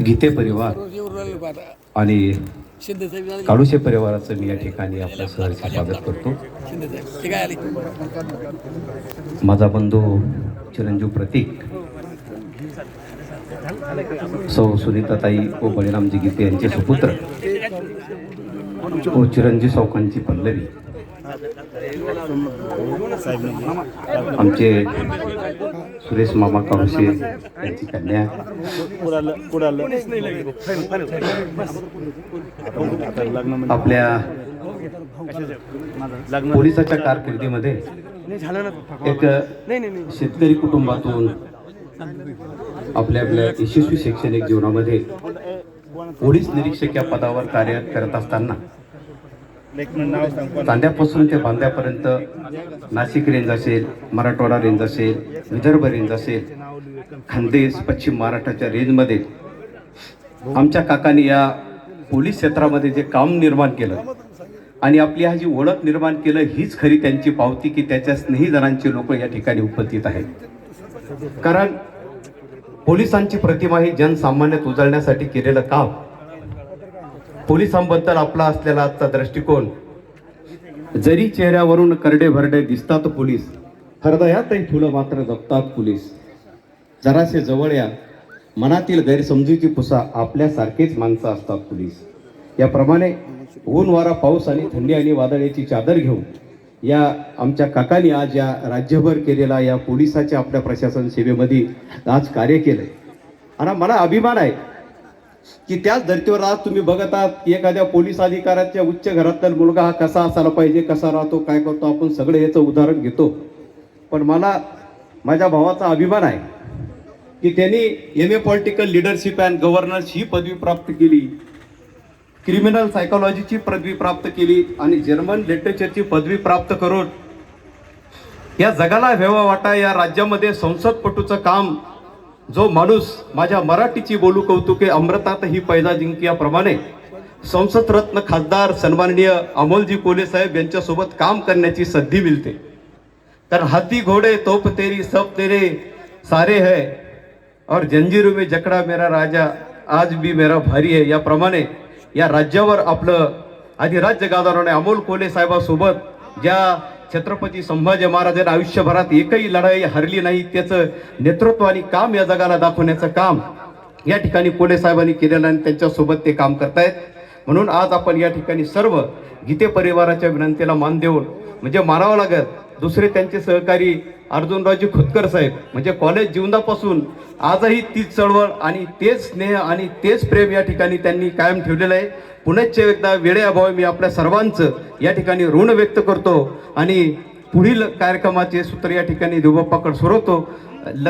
गीते परिवार आणि काळूशे परिवाराचं मी या ठिकाणी आपलं सहर्ष स्वागत करतो. माझा बंधू चिरंजीव प्रतीक सौ सुनीताताई व बळीरामजी गीते यांचे सुपुत्र व चिरंजीव चौकांची पल्लवी आमचे सुरेश मामा काळुशे यांची कन्या. आपल्या पोलिसाच्या कारकिर्दीमध्ये एक शेतकरी कुटुंबातून आपल्या आपल्या यशस्वी शैक्षणिक जीवनामध्ये पोलीस निरीक्षक या पदावर कार्य करत असताना तांड्यापासून ते बांद्यापर्यंत नाशिक रेंज असेल मराठवाडा रेंज असेल विदर्भ रेंज असेल खानदेश पश्चिम महाराष्ट्राच्या रेंजमध्ये आमच्या काकांनी या पोलीस क्षेत्रामध्ये जे काम निर्माण केलं आणि आपली हा जी ओळख निर्माण केलं हीच खरी त्यांची पावती की त्याच्या स्नेहीजनांची लोक या ठिकाणी उपस्थित आहेत. कारण पोलिसांची प्रतिमा ही जनसामान्यात उजळण्यासाठी केलेलं काम पोलिसांबद्दल आपला असलेला आजचा दृष्टिकोन. जरी चेहऱ्यावरून करडे भरडे दिसतात पोलीस हृदयातही फुलं मात्र जपतात पोलीस. जरासे जवळ या मनातील गैरसमजुती पुसा आपल्यासारखेच माणसं असतात पोलीस. याप्रमाणे ऊन वारा पाऊस आणि थंडी आणि वादळाची चादर घेऊन या आमच्या काकाने आज या राज्यभर केलेला या पोलिसाच्या आपल्या प्रशासन सेवेमध्ये आज कार्य केलं आणि मला अभिमान आहे की त्याच धर्तीवर आज तुम्ही बघत आहात एखाद्या पोलीस अधिकाऱ्याच्या उच्च घरातील मुलगा हा कसा असायला पाहिजे कसा राहतो काय करतो आपण सगळे याचं उदाहरण घेतो. पण मला माझ्या भावाचा अभिमान आहे की त्यांनी M A political leadership and governance ही पदवी प्राप्त केली. क्रिमिनल सायकोलॉजीची पदवी प्राप्त केली आणि जर्मन लिटरेचरची पदवी प्राप्त करून या जगाला व्हावा वाटा या राज्यामध्ये संसदपटूचं काम जो माणूस माझ्या मराठीची बोलू कौतुके अमृतात ही पैजा जिंकल्याप्रमाणे संसद रत्न खासदार सन्माननीय अमोलजी कोले साहेब यांच्यासोबत काम करण्याची संधी मिळते. तर हाती घोडे तोप तेरी सब तेरे सारे है. और जंजीर में जकड़ा मेरा राजा आज भी मेरा भारी आहे याप्रमाणे या राज्यावर आपलं अधिराज्य गाजवणारे अमोल कोले साहेबासोबत ज्या छत्रपती संभाजी महाराजांनी आयुष्यभरात एकही लढाई हरली नाही त्याचं नेतृत्व आणि काम या जगाला दाखवण्याचं काम या ठिकाणी कोले साहेबांनी केलेलं आणि त्यांच्यासोबत ते काम करतायत. म्हणून आज आपण या ठिकाणी सर्व गीते परिवाराच्या विनंतीला मान देऊन म्हणजे मारावं लागत. दुसरे त्यांचे सहकारी अर्जुनरावजी खोतकर साहेब म्हणजे कॉलेज जीवनापासून आजही तीच चळवळ आणि तेच स्नेह आणि तेच प्रेम या ठिकाणी त्यांनी कायम ठेवलेलं आहे. पुनश्च एकदा वेळेअभावी मी आपल्या सर्वांचं या ठिकाणी ऋण व्यक्त करतो आणि पुढील कार्यक्रमाचे सूत्र या ठिकाणी देवबाप्पाकडे सोडवतो. ल